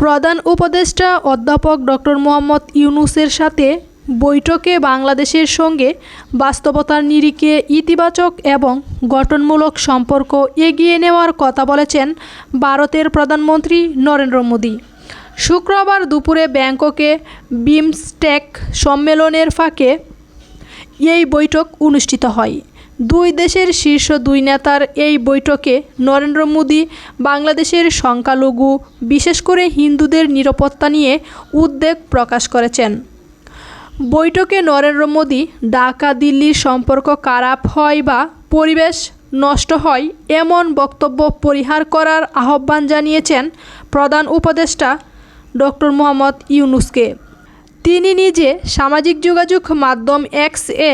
প্রধান উপদেষ্টা অধ্যাপক ডক্টর মোহাম্মদ ইউনুসের সাথে বৈঠকে বাংলাদেশের সঙ্গে বাস্তবতার নিরিখে ইতিবাচক এবং গঠনমূলক সম্পর্ক এগিয়ে নেওয়ার কথা বলেছেন ভারতের প্রধানমন্ত্রী নরেন্দ্র মোদী। শুক্রবার দুপুরে ব্যাংককে বিমস্টেক সম্মেলনের ফাঁকে এই বৈঠক অনুষ্ঠিত হয়। দুই দেশের শীর্ষ দুই নেতার এই বৈঠকে নরেন্দ্র মোদী বাংলাদেশের সংখ্যালঘু, বিশেষ করে হিন্দুদের নিরাপত্তা নিয়ে উদ্বেগ প্রকাশ করেছেন। বৈঠকে নরেন্দ্র মোদী ঢাকা, দিল্লির সম্পর্ক খারাপ হয় বা পরিবেশ নষ্ট হয় এমন বক্তব্য পরিহার করার আহ্বান জানিয়েছেন প্রধান উপদেষ্টা ডক্টর মোহাম্মদ ইউনুসকে। তিনি নিজে সামাজিক যোগাযোগ মাধ্যম এক্স এ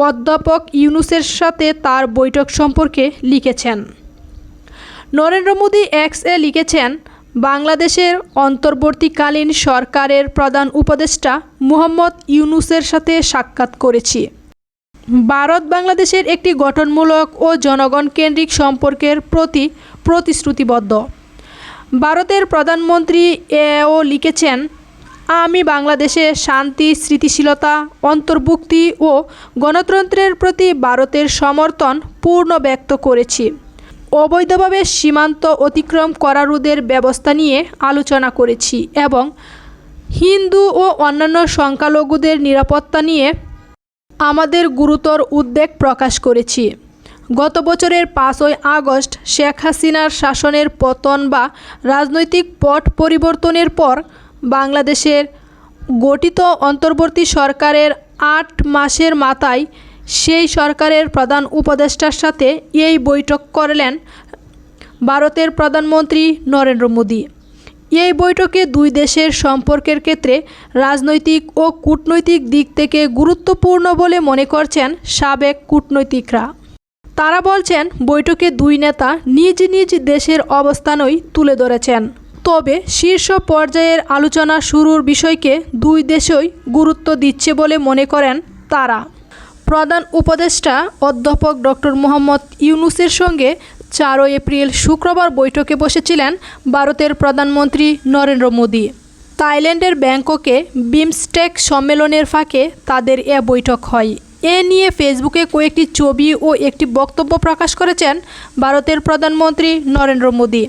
অধ্যাপক ইউনুসের সাথে তার বৈঠক সম্পর্কে লিখেছেন। নরেন্দ্র মোদী এক্স এ লিখেছেন, বাংলাদেশের অন্তর্বর্তীকালীন সরকারের প্রধান উপদেষ্টা মুহম্মদ ইউনুসের সাথে সাক্ষাৎ করেছি। ভারত বাংলাদেশের একটি গঠনমূলক ও জনগণ কেন্দ্রিক সম্পর্কের প্রতি প্রতিশ্রুতিবদ্ধ। ভারতের প্রধানমন্ত্রী এও লিখেছেন আমি বাংলাদেশে শান্তি স্থিতিশীলতা অন্তর্ভুক্তি ও গণতন্ত্রের প্রতি ভারতের সমর্থন পূর্ণ ব্যক্ত করেছি। অবৈধভাবে সীমান্ত অতিক্রম করারোধের ব্যবস্থা নিয়ে আলোচনা করেছি এবং হিন্দু ও অন্যান্য সংখ্যালঘুদের নিরাপত্তা নিয়ে আমাদের গুরুতর উদ্বেগ প্রকাশ করেছি। গত বছরের পাঁচই আগস্ট শেখ হাসিনার শাসনের পতন বা রাজনৈতিক পট পরিবর্তনের পর বাংলাদেশের গঠিত অন্তর্বর্তী সরকারের আট মাসের মাথায় সেই সরকারের প্রধান উপদেষ্টার সাথে এই বৈঠক করলেন ভারতের প্রধানমন্ত্রী নরেন্দ্র মোদী। এই বৈঠকে দুই দেশের সম্পর্কের ক্ষেত্রে রাজনৈতিক ও কূটনৈতিক দিক থেকে গুরুত্বপূর্ণ বলে মনে করছেন সাবেক কূটনৈতিকরা। তারা বলছেন, বৈঠকে দুই নেতা নিজ নিজ দেশের অবস্থানই তুলে ধরেছেন। তবে শীর্ষ পর্যায়ের আলোচনা শুরুর বিষয়কে দুই দেশই গুরুত্ব দিচ্ছে বলে মনে করেন তারা। প্রধান উপদেষ্টা অধ্যাপক ডক্টর মোহাম্মদ ইউনুসের সঙ্গে চারই এপ্রিল শুক্রবার বৈঠকে বসেছিলেন ভারতের প্রধানমন্ত্রী নরেন্দ্র মোদী। থাইল্যান্ডের ব্যাংককে বিমস্টেক সম্মেলনের ফাঁকে তাদের এ বৈঠক হয়। এ নিয়ে ফেসবুকে কয়েকটি ছবি ও একটি বক্তব্য প্রকাশ করেছেন ভারতের প্রধানমন্ত্রী নরেন্দ্র মোদী।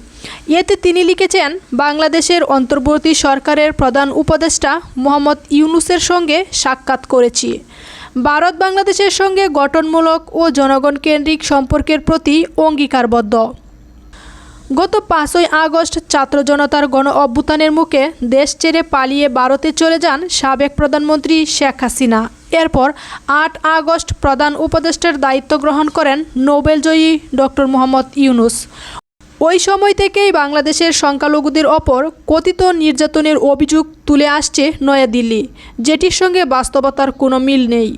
এতে তিনি লিখেছেন, বাংলাদেশের অন্তর্বর্তী সরকারের প্রধান উপদেষ্টা মোহাম্মদ ইউনুসের সঙ্গে সাক্ষাৎ করেছি। ভারত বাংলাদেশের সঙ্গে গঠনমূলক ও জনগণ কেন্দ্রিক সম্পর্কের প্রতি অঙ্গীকারবদ্ধ। গত পাঁচই আগস্ট ছাত্র জনতার গণ অভ্যুত্থানের মুখে দেশ ছেড়ে পালিয়ে ভারতে চলে যান সাবেক প্রধানমন্ত্রী শেখ হাসিনা। এরপর আট আগস্ট প্রধান উপদেষ্টার দায়িত্ব গ্রহণ করেন নোবেলজয়ী ডক্টর মোহাম্মদ ইউনুস। ওই সময় থেকেই বাংলাদেশের সংখ্যালঘুদের ওপর কথিত নির্যাতনের অভিযোগ তুলে আসছে নয়াদিল্লি, যেটির সঙ্গে বাস্তবতার কোনো মিল নেই।